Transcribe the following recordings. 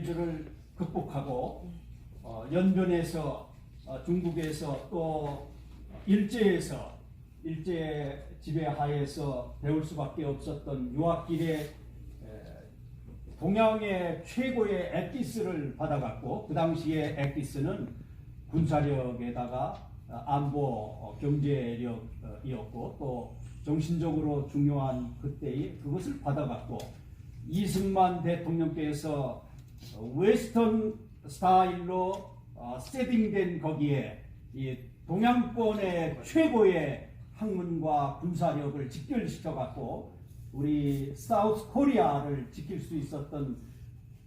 일들을 극복하고 어, 연변에서 어, 중국에서 또 일제에서 일제 지배하에서 배울 수밖에 없었던 유학길에 에, 동양의 최고의 엑기스를 받아갔고 그 당시에 엑기스는 군사력에다가 어, 안보 어, 경제력이었고 또 정신적으로 중요한 그때의 그것을 받아갔고 이승만 대통령께서 어, 웨스턴 스타일로 어, 세팅된 거기에 이 동양권의 최고의 학문과 군사력을 직결시켜 갖고 우리 사우스 코리아를 지킬 수 있었던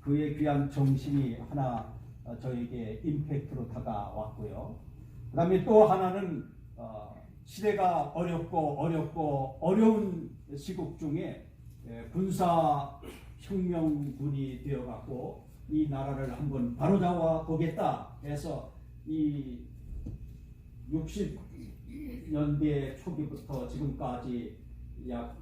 그의 귀한 정신이 하나 어, 저에게 임팩트로 다가왔고요. 그 다음에 또 하나는 어, 시대가 어렵고 어렵고 어려운 시국 중에 예, 군사 혁명군이 되어갖고 이 나라를 한번 바로잡아 보겠다 해서 이 60년대 초기부터 지금까지 약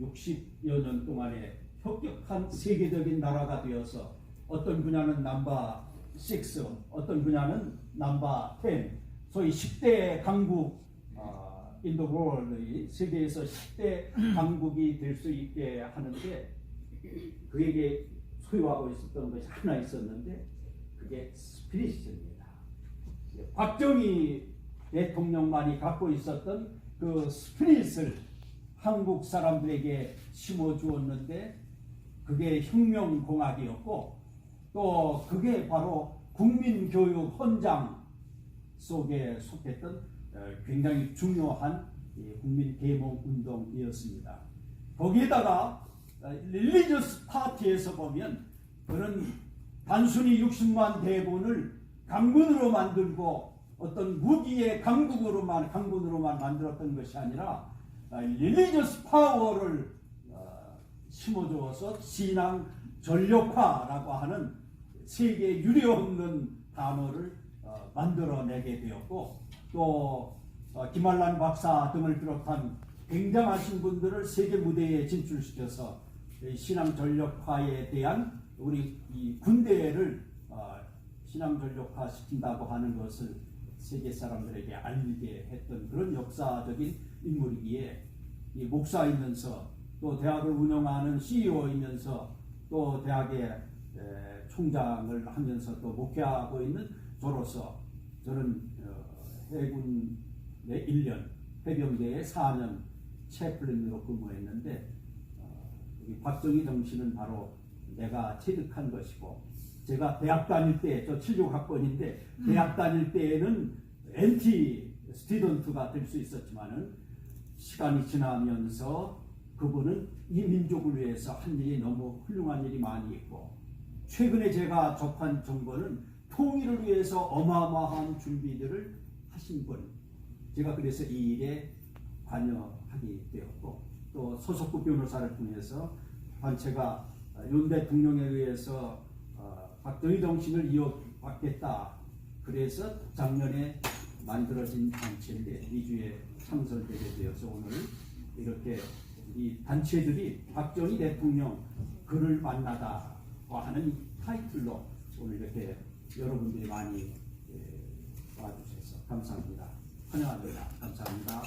60여 년 동안에 혁혁한 세계적인 나라가 되어서 어떤 분야는 넘버 6, 어떤 분야는 넘버 10, 소위 10대 강국 어, 인도 월드의 세계에서 10대 강국이 될 수 있게 하는데 그에게 소유하고 있었던 것이 하나 있었는데 그게 스피릿입니다. 박정희 대통령만이 갖고 있었던 그 스피릿을 한국 사람들에게 심어 주었는데 그게 혁명공학이었고 또 그게 바로 국민교육 헌장 속에 속했던 어, 굉장히 중요한 이 국민계몽 운동이었습니다. 거기에다가 릴리저스 파티에서 보면 그는 단순히 60만 대군을 강군으로 만들고 어떤 무기의 강국으로만 강군으로만 만들었던 것이 아니라 릴리저스 파워를 어, 심어주어서 신앙 전력화라고 하는 세계 유례 없는 단어를 어, 만들어내게 되었고 또 어, 김한란 박사 등을 비롯한 굉장하신 분들을 세계 무대에 진출시켜서 이 신앙 전력화에 대한 우리 이 군대를 어, 신앙 전력화 시킨다고 하는 것을 세계 사람들에게 알리게 했던 그런 역사적인 인물이기에 이 목사이면서 또 대학을 운영하는 CEO이면서 또 대학의 에, 총장을 하면서 또 목회하고 있는 저로서 저는 어, 해군의 1년, 해병대의 4년 채플린으로 근무했는데 박정희 정신은 바로 내가 체득한 것이고 제가 대학 다닐 때 저 76학번인데 대학 다닐 때에는 엔티 스튜던트가 될 수 있었지만은 시간이 지나면서 그분은 이 민족을 위해서 한 일이 너무 훌륭한 일이 많이 있고 최근에 제가 접한 정보는 통일을 위해서 어마어마한 준비들을 하신 분. 제가 그래서 이 일에 관여하게 되었고 또 소속부 변호사를 통해서 단체가 윤 대 통령에 의해서 어, 박정희 정신을 이어받겠다. 그래서 작년에 만들어진 단체인데 미주에 창설되게 되어서 오늘 이렇게 이 단체들이 박정희 대통령 그를 만나다 하는 타이틀로 오늘 이렇게 여러분들이 많이 예, 와주셔서 감사합니다. 환영합니다. 감사합니다.